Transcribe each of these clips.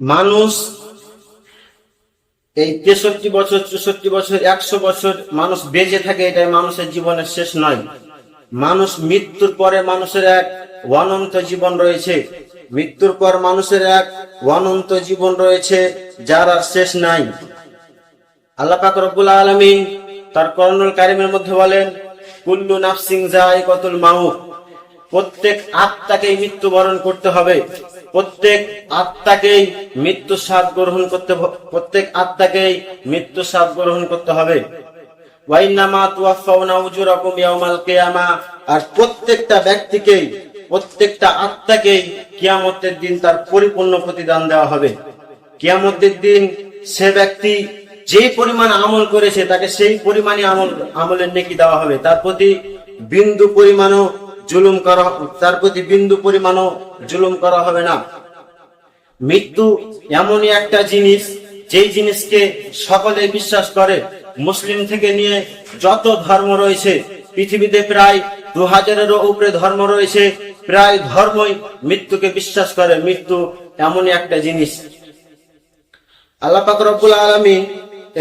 মানুষ এই তেষট্টি বছর, চৌষট্টি বছর, একশো বছর মানুষ বেঁচে থাকে, এটাই মানুষের জীবনের শেষ নয়। মানুষ মৃত্যুর পরে মানুষের এক অনন্ত জীবন রয়েছে। মৃত্যুর পর মানুষের এক অনন্ত জীবন রয়েছে, যার আর শেষ নাই। আল্লাহ পাক রব্বুল আলমিন তার করণুল কারিমের মধ্যে বলেন, কুল্লু নাফসিং যাই কতুল মাউত। প্রত্যেক আত্মাকেই মৃত্যুবরণ করতে হবে। প্রত্যেক আত্মাকেই মৃত্যু স্বাদ গ্রহণ করতে প্রত্যেক আত্মাকেই মৃত্যু স্বাদ গ্রহণ করতে হবে। আর প্রত্যেকটা ব্যক্তিকেই, প্রত্যেকটা আত্মাকেই কিয়ামতের দিন তার পরিপূর্ণ প্রতিদান দেওয়া হবে। কিয়ামতের দিন সে ব্যক্তি যে পরিমাণ আমল করেছে, তাকে সেই পরিমাণে আমল আমলের নেকি দেওয়া হবে। তার প্রতি বিন্দু পরিমাণও জুলুম করা তার প্রতি বিন্দু পরিমাণও জুলুম করা হবে না। মৃত্যু এমনই একটা জিনিস, যেই জিনিসকে সকলে বিশ্বাস করে। মুসলিম থেকে নিয়ে যত ধর্ম রয়েছে, পৃথিবীতে প্রায় দু হাজারেরও উপরে ধর্ম রয়েছে, প্রায় ধর্মই মৃত্যুকে বিশ্বাস করে। মৃত্যু এমনই একটা জিনিস। আল্লাহ পাক রব্বুল আলামিন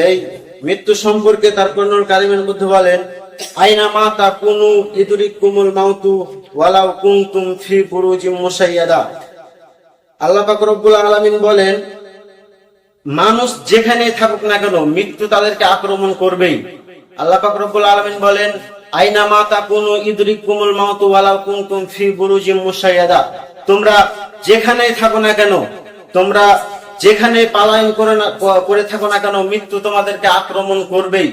এই মৃত্যু সম্পর্কে তার কর্নুল কারিমের মধ্যে বলেন আইনা মাতা কুনু ইদুরিক কুমুল মাউতু, ওয়ালাউ কুনতুম ফি বুরুজিম মুসাইয়াদা। আল্লাহ পাক রব্বুল আলামিন বলেন, মানুষ যেখানেই থাকুক না কেন মৃত্যু তাদেরকে আক্রমণ করবেই। আল্লাহ পাক রব্বুল আলামিন বলেন, আইনা মাতা কুনু ইদরিক কুমুল মাউতু, ওয়ালাউ কুনতুম ফি বুরুজিম মুসাইয়াদা। তোমরা যেখানেই থাকো না কেন, তোমরা যেখানে পালায়ন করে না করে থাকো না কেন, মৃত্যু তোমাদেরকে আক্রমণ করবেই।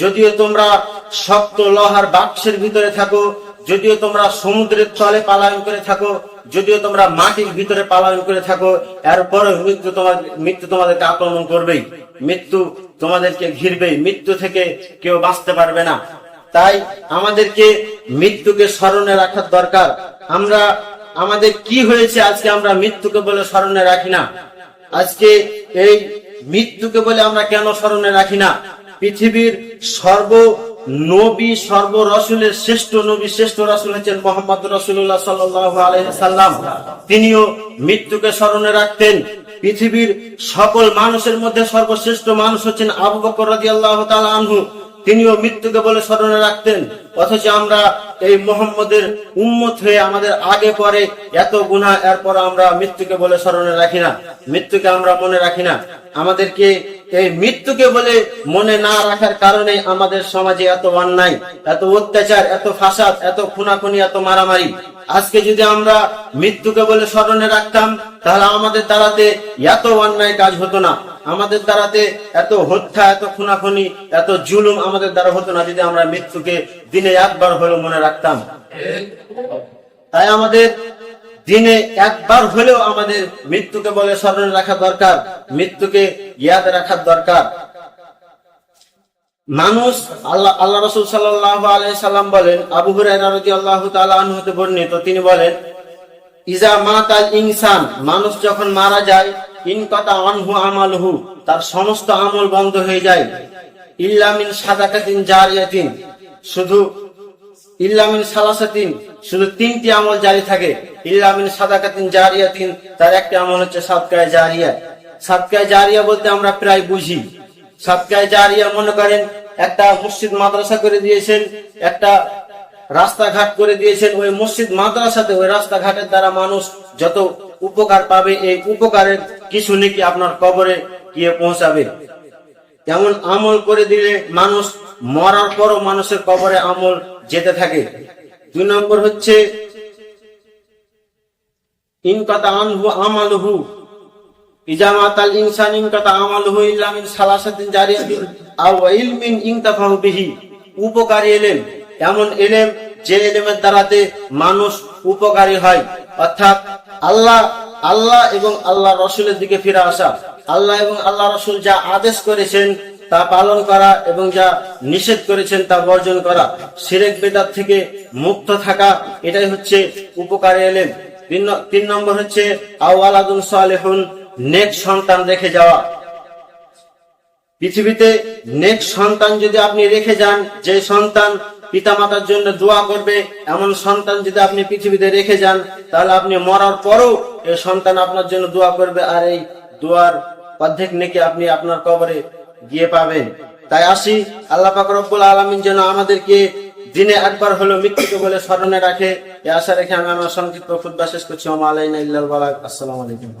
যদিও তোমরা শক্ত লোহার বাক্সের ভিতরে থাকো। যদিও তোমরা সমুদ্রের তলে পালায়ন করে থাকো, যদিও তোমরা মাটির ভিতরে পালায়ন করে থাকো এরপরে মৃত্যু তোমার মৃত্যু তোমাদেরকে আক্রমণ করবেই। মৃত্যু তোমাদেরকে ঘিরবেই। মৃত্যু থেকে কেউ বাঁচতে পারবে না। তাই আমাদেরকে মৃত্যুকে স্মরণে রাখার দরকার। আমরা, আমাদের কি হয়েছে আজকে আমরা মৃত্যুকে বলে স্মরণে রাখি না? আজকে এই মৃত্যুকে বলে আমরা কেন স্মরণে রাখি না? পৃথিবীর সর্ব নবী সর্ব রসুলের শ্রেষ্ঠ নবী, শ্রেষ্ঠ রসুল হচ্ছেন মোহাম্মদ রসুল্লাহ সাল্লাম তিনিও মৃত্যুকে স্মরণে রাখতেন। পৃথিবীর সকল মানুষের মধ্যে সর্বশ্রেষ্ঠ মানুষ হচ্ছেন আবু বকর রাজি আল্লাহ আনহু। তিনিও মৃত্যুকে বলে স্মরণে রাখতেন। অথচ আমরা এই মোহাম্মদের উম্মত হয়ে আমাদের আগে পরে এত গুণা এরপর আমরা মৃত্যুকে বলে স্মরণে রাখি না। মৃত্যুকে আমরা মনে রাখি না। আমাদেরকে এই মৃত্যুকে বলে মনে না রাখার কারণে আমাদের সমাজে এত অন্যায়, এত অত্যাচার, এত ফাসাদ, এত খুনাখুনি, এত মারামারি। আজকে যদি আমরা মৃত্যুকে বলে স্মরণে রাখতাম, তাহলে আমাদের দ্বারাতে এত অন্যায় কাজ হতো না। আমাদের দ্বারাতে এত হত্যা, এত খুনাখুনি, এত জুলুম আমাদের দ্বারা হতো না যদি আমরা মৃত্যুকে দিনে একবার হলেও মনে রাখতাম। তাই আমাদের দিনে একবার হলেও আমাদের মৃত্যুকে বলে স্মরণে রাখা দরকার, মৃত্যুকে ইয়াদ রাখার দরকার। মানুষ আল্লাহ আল্লাহ রসুল সাল্লাহ আলাইসাল্লাম বলেন, আবু রাদিয়াল্লাহু তাআলা বর্ণিত, তিনি বলেন, ইজা ইনসান, মানুষ যখন মারা যায় ইনকাতা আনহু আমালহু, তার সমস্ত আমল বন্ধ হয়ে যায়। ইল্লামিন সাদাকাতিন জারিয়াতিন, শুধু ইল্লামিন সালাসাতিন, শুধু তিনটি আমল জারি থাকে। ইল্লামিন সাদাকাতিন জারিয়াতিন, তার একটা আমল হচ্ছে সাদকায় জারিয়া। সাদকায় জারিয়া বলতে আমরা প্রায় বুঝি। সাদকায় জারিয়া মনে করেন একটা মসজিদ মাদ্রাসা করে দিয়েছেন, একটা রাস্তাঘাট করে দিয়েছেন, ওই মসজিদ মাদ্রাসাতে ওই রাস্তাঘাটের দ্বারা মানুষ যত উপকার পাবে, এই উপকারের কিছু নাকি আপনার কবরে গিয়ে পৌঁছাবে। যেমন আমল করে দিলে মানুষ মরার পরও মানুষের কবরে আমল যেতে থাকে। দুই নম্বর হচ্ছে ইনকাতা আনহু আমালহু। ইজামাতাল ইনসান ইনকাতা আমালহু ইল্লা মিন সালাসাতিন জারিয়াতিন আও ইলমিন ইনতাফাহু বিহি। উপকারী এলেম, এমন এলেম যে এলেমের দ্বারাতে মানুষ উপকারী হয়। অর্থাৎ আল্লাহ আল্লাহ এবং আল্লাহ রসুলের দিকে ফিরে আসা। আল্লাহ এবং আল্লাহ রসুল যা আদেশ করেছেন, তা পালন করা এবং যা নিষেধ করেছেন, তা বর্জন করা। সিরেক বেদাত থেকে মুক্ত থাকা, এটাই হচ্ছে উপকারী এলেম। তিন নম্বর হচ্ছে নেক সন্তান রেখে যাওয়া। পৃথিবীতে নেক্সট সন্তান যদি আপনি রেখে যান, যে সন্তান পিতামাতার জন্য দোয়া করবে, এমন সন্তান যদি আপনি পৃথিবীতে রেখে যান, তাহলে আপনি মরার পরও এই সন্তান আপনার জন্য দোয়া করবে, আর এই দুয়ার অর্ধেক নেকি আপনি আপনার কবরে গিয়ে পাবেন। তাই আসি, আল্লাহ পাক রব্বুল আলমিন যেন আমাদেরকে দিনে একবার হলো মৃত্যুকে বলে স্মরণে রাখে। এ আশা রেখে আমি আমার সংক্ষিপ্ত ফুটবা শেষ করছি। আমার আলাইনা ইল্লাল আলাইকুম।